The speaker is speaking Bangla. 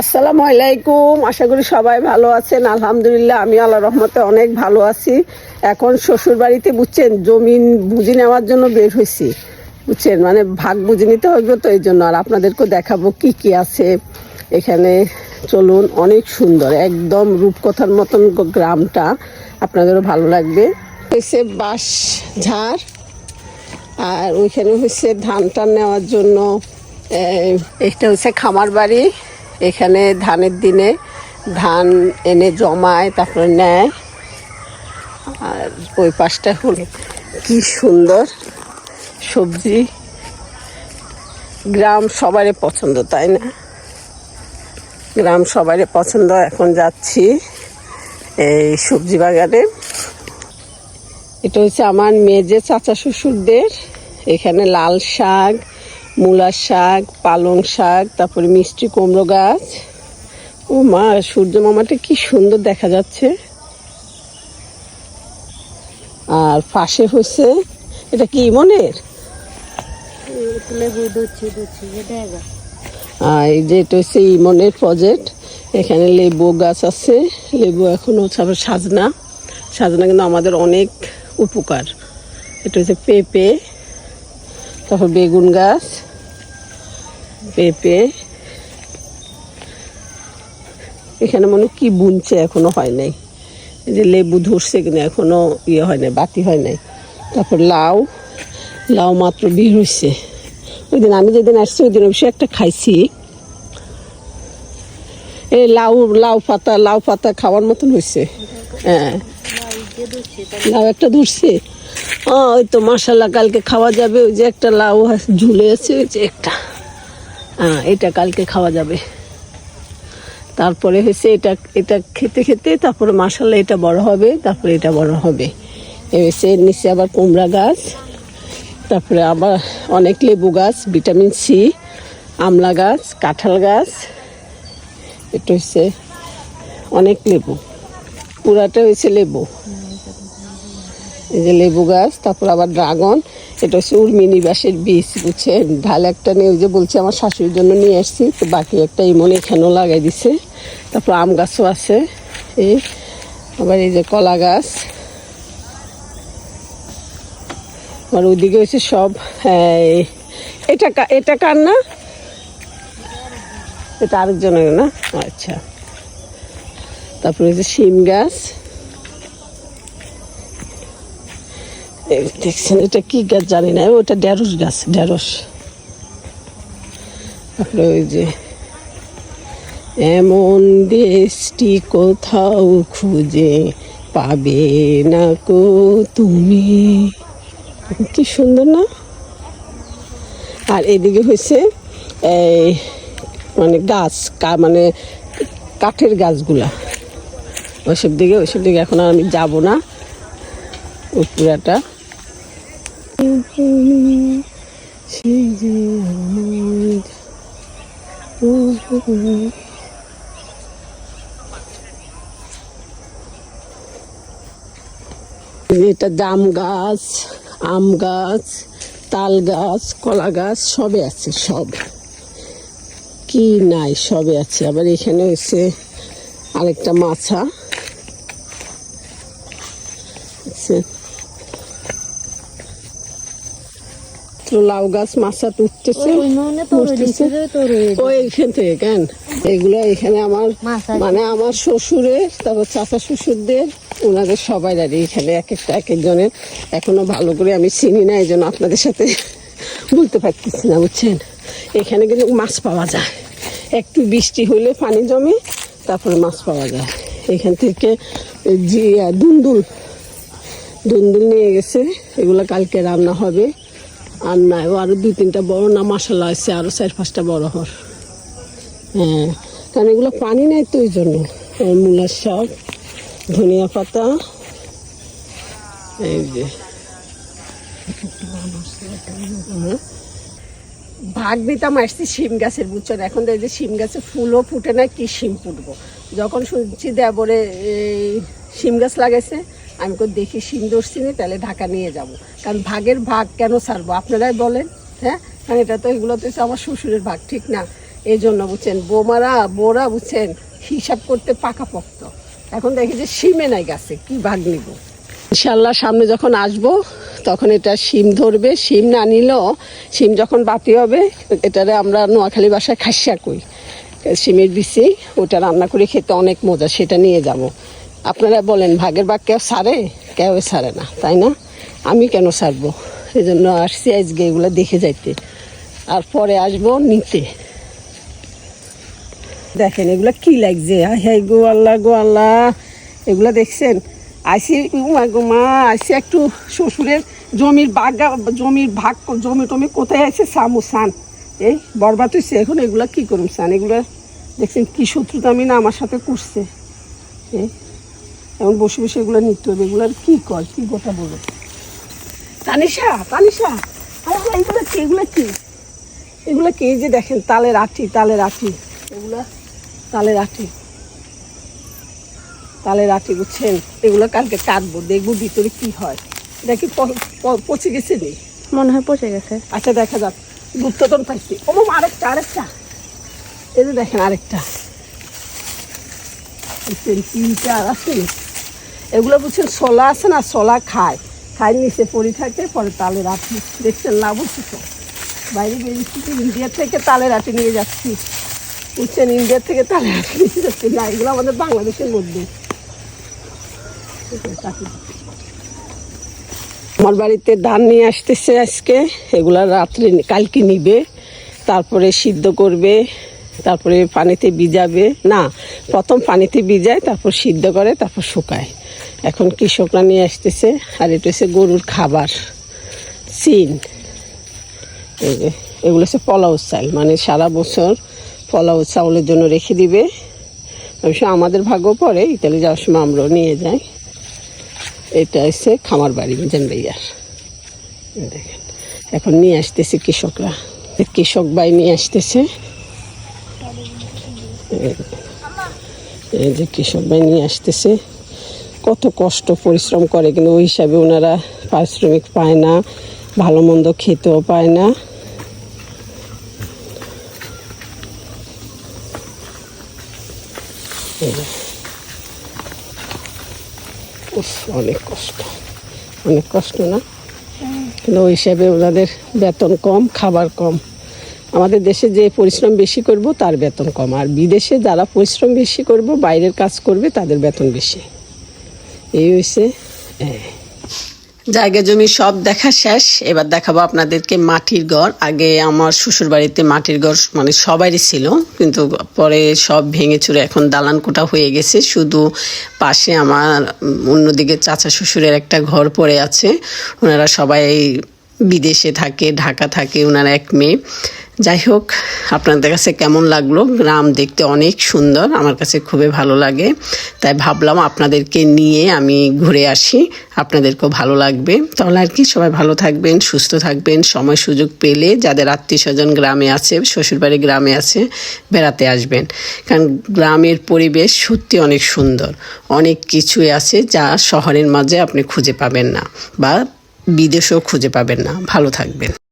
আসসালামু আলাইকুম। আশা করি সবাই ভালো আছেন। আলহামদুলিল্লাহ, আমি আল্লাহ রহমতে অনেক ভালো আছি। এখন শ্বশুর বাড়িতে বুঝছেন, জমিন বুঝে নেওয়ার জন্য বের হয়েছি বুঝছেন? মানে ভাগ বুঝে নিতে হবে তো, এই জন্য। আর আপনাদেরকে দেখাবো কি কি আছে। এখানে চলুন, অনেক সুন্দর, একদম রূপকথার মতন গ্রামটা। আপনাদেরও ভালো লাগবে। হয়েছে বাঁশ ঝাড়, আর ওইখানে হচ্ছে ধান টান নেওয়ার জন্য এটা হচ্ছে খামার বাড়ি এখানে ধানের দিনে ধান এনে জমায়, তারপরে নেয়। আর ওই পাশটা হলো কি সুন্দর সবজি। গ্রাম সবারই পছন্দ, তাই না? গ্রাম সবারই পছন্দ। এখন যাচ্ছি এই সবজি বাগানে। এটা হচ্ছে আমার মেজে চাচা শ্বশুরদের। এখানে লাল শাক মূলা শাক, পালং শাক, তারপরে মিষ্টি কুমড়ো গাছ। ও মা, সূর্য মামাটা কি সুন্দর দেখা যাচ্ছে। আর পাশে হচ্ছে, এটা কি মনের লেবু দুচ্ছি দুচ্ছি দেখা আর যে এটা হচ্ছে ইমনের প্রজেক্ট এখানে লেবু গাছ আছে, লেবু এখনও তারপর সাজনা। সাজনা কিন্তু আমাদের অনেক উপকার। এটা হচ্ছে পেঁপে, তারপর বেগুন গাছ। পেঁপে। এখানে মনে কি বুনছে, এখনও হয় নাই। যে লেবু ধরছে কিন্তু এখনও ইয়ে হয় নাই, বাতি হয় নাই। তারপর লাউ লাউ মাত্র বের হয়েছে ওই দিন আমি যেদিন আসছি, ওই দিন অবশ্য একটা খাইছি। এই লাউ লাউ পাতা লাউ পাতা খাওয়ার মতন হয়েছে হ্যাঁ। লাউ একটা ধরছে। ওই তো মশালা কালকে খাওয়া যাবে, ওই যে একটা লাউ ঝুলে আছে, ওই যে একটা। হ্যাঁ এটা কালকে খাওয়া যাবে। তারপরে হয়েছে এটা এটা খেতে খেতে, তারপরে মশালা এটা বড় হবে, তারপরে এটা বড় হবে। হয়েছে, এর নিচে আবার কুমড়া গাছ, তারপরে আবার অনেক লেবু গাছ, ভিটামিন সি, আমলা গাছ, কাঁঠাল গাছ, এটা হচ্ছে অনেক লেবু। পুরাটা হয়েছে লেবু। এই যে লেবু গাছ, তারপর আবার ড্রাগন এটা হচ্ছে উর্মিনী বাসের বীজ বুঝছেন? ঢাল একটা নিয়ে যে বলছি আমার শাশুড়ির জন্য নিয়ে আসছি তো বাকি একটা ইমন এখানেও লাগাই দিছে। তারপর আম গাছও আছে এই আবার এই যে কলা গাছ। আর ওইদিকে হচ্ছে সব এই, এটা এটা কার না? এটা আরেকজনের না? আচ্ছা। তারপরে হচ্ছে শিম গাছ এই দেখছেন, এটা কি গাছ জানি না, ওটা ঢেঁড়স গাছ, ঢেঁড়স। তারপরে ওই যে এমন দেশটি কোথাও খুঁজে পাবে না কো তুমি। কি সুন্দর না? আর এদিকে হয়েছে এই মানে গাছ মানে কাঠের গাছগুলা। ওইসব দিকে ওইসব দিকে এখন আর আমি যাব না। ওই পুরাটা। এটা জাম গাছ, আম গাছ, তাল গাছ, কলা গাছ, সবে আছে, সব। কি নাই, সবে আছে। আবার এখানে হচ্ছে আরেকটা মাছা দেখছেন? তো লাউ গাছ মাছা মনে উঠতেছে। এইখান থেকে কেন? এগুলো এখানে আমার মানে আমার শ্বশুরের তারপর চাচা শ্বশুরদের ওনাদের সবাই আর এখানে এক একটা এক একজনের। এখনও ভালো করে আমি চিনি না এই জন্য আপনাদের সাথে বলতে পারতেছি না বুঝছেন? এখানে কিন্তু মাছ পাওয়া যায়। একটু বৃষ্টি হলে পানি জমে তারপরে মাছ পাওয়া যায়। এখান থেকে জি দুন্দুল। দুন্দুল নিয়ে গেছে। এগুলো কালকে রান্না হবে। আর নাই, ও আরও দুই তিনটা বড় না মশলা আছে আরও চার পাঁচটা বড় হর হ্যাঁ কারণ এগুলো পানি নেই তো ওই জন্য। মূলার শাক, ধনিয়া পাতা, এই যে। ভাগ দিতাম, আসছি শিম গাছের বুঝছেন এখন তো এই যে শিম গাছে ফুলও ফুটে না, কি শিম ফুটবো? যখন শুনছি দেবরে এই শিম গাছ লাগাইছে আমি তো দেখি শিম ধরছি নি, তাহলে ঢাকা নিয়ে যাব। কারণ ভাগের ভাগ কেন ছাড়বো? আপনারাই বলেন হ্যাঁ? কারণ এটা তো এগুলো তো আমার শ্বশুরের ভাগ ঠিক না? এই জন্য বুঝছেন বোমারা বোরা বুঝছেন হিসাব করতে পাকাপোক্ত। এখন দেখি যে সিমে নাই গাছে কি ভাগ নিব? ইনশাল্লাহ সামনে যখন আসব তখন এটা শিম ধরবে শিম না নিলেও শিম যখন বাতি হবে এটারে আমরা নোয়াখালী বাসায় খাসিয়া কই। শিমের বিচি ওটা রান্না করে খেতে অনেক মজা সেটা নিয়ে যাব। আপনারা বলেন, ভাগের ভাগ কেউ সারে? কেউ সারে না, তাই না? আমি কেন সারবো? এই জন্য আসছি আজকে এগুলো দেখে যাইতে। আর পরে আসব নিতে। দেখেন, এগুলো কি লাগছে? হ্যাঁ গো আল্লাহ গো আল্লাহ। এগুলো দেখছেন? আইসি উমা, গো মা আইসি একটু শ্বশুরের জমির বাগা, জমির ভাগ, জমি টমি কোথায় আছে? সামু, সান। এই, বরবাদ হয়েছে এখন এগুলা কি করুম, সান? এগুলো দেখছেন কি শত্রুতা আমি না আমার সাথে করছে। এই এখন বসে বসে এগুলো নিতে হবে। এগুলো কি কর কি গোটা বলো? তানিশা তানিশা এগুলো কি? এগুলো কি? এগুলো কি? যে দেখেন তালের আঠি তালের আঠি। এগুলো তালের আঠি। তালের আঠি বুঝছেন? এগুলো কালকে কাটবো দেখব ভিতরে কি হয়। এটা কি পচে গেছে নি মনে হয় পচে গেছে। আচ্ছা দেখা যাক। গুপ্ততন পাইছি। ও আরেকটা আরেকটা। এই যে দেখেন আরেকটা। তিনটা আর আছে। এগুলো বুঝছেন সোলা আছে না সোলা খায়। খায়, নিচে পড়ে থাকে, পরে তালের আঠি দেখছেন লাভ হচ্ছে তো? বাইরে বেরিয়েছি ইন্ডিয়া থেকে তালের আটি নিয়ে যাচ্ছি। বুঝছেন, ইন্ডিয়া থেকে তালের আটি নিয়ে যাচ্ছি। না, এগুলো আমাদের বাংলাদেশের মধ্যে। আমার বাড়িতে ধান নিয়ে আসতেছে আজকে। এগুলা রাত্রে কালকে নিবে, তারপরে সিদ্ধ করবে। তারপরে পানিতে ভিজাবে। না, প্রথম পানিতে ভিজায়, তারপর সিদ্ধ করে, তারপর শুকায়। এখন কৃষকরা নিয়ে আসতেছে, আর এটা হচ্ছে গরুর খাবার। চিন এগুলো হচ্ছে পলাও চাল। মানে সারা বছর পলাও চাউলের জন্য রেখে দিবে। অবশ্য আমাদের ভাগ্য পরে, ইতালি যাওয়ার সময় আমরাও নিয়ে যাই। এটা হচ্ছে খামার বাড়ি, মিজান ভাইয়ার। দেখেন, এখন নিয়ে আসতেছে কৃষকরা। কৃষক ভাই নিয়ে আসতেছে। এই- যে কৃষক ভাই নিয়ে আসতেছে কত কষ্ট পরিশ্রম করে কিন্তু ওই হিসাবে ওনারা পারিশ্রমিক পায় না ভালো মন্দ খেতেও পায় না। অনেক কষ্ট অনেক কষ্ট না? কিন্তু ওই হিসাবে ওনাদের বেতন কম খাবার কম। আমাদের দেশে যে পরিশ্রম বেশি করব, তার বেতন কম। আর বিদেশে যারা পরিশ্রম বেশি করব, বাইরের কাজ করবে, তাদের বেতন বেশি। এই হয়েছে জায়গা জমি সব দেখা শেষ। এবার দেখাবো আপনাদেরকে মাটির ঘর। আগে আমার শ্বশুর বাড়িতে মাটির ঘর মানে সবারই ছিল, কিন্তু পরে সব ভেঙে চুরে এখন দালান কোটা হয়ে গেছে। শুধু পাশে আমার অন্যদিকে চাচা শ্বশুরের একটা ঘর পড়ে আছে। ওনারা সবাই বিদেশে থাকে, ঢাকা থাকে, ওনারা এক মেয়ে। যাই হোক, আপনাদের কাছে কেমন লাগল? গ্রাম দেখতে অনেক সুন্দর, আমার কাছে খুবই ভালো লাগে। তাই ভাবলাম আপনাদেরকে নিয়ে আমি ঘুরে আসি, আপনাদেরকেও ভালো লাগবে। তাহলে আর কি, সবাই ভালো থাকবেন, সুস্থ থাকবেন, সময় সুযোগ পেলে যাদের আত্মীয় স্বজন গ্রামে আছে, শ্বশুরবাড়ি গ্রামে আছে, বেড়াতে আসবেন। কারণ গ্রামের পরিবেশ সত্যি অনেক সুন্দর। অনেক কিছুই আছে যা শহরের মাঝে আপনি খুঁজে পাবেন না বা বিদেশেও খুঁজে পাবেন না। ভালো থাকবেন।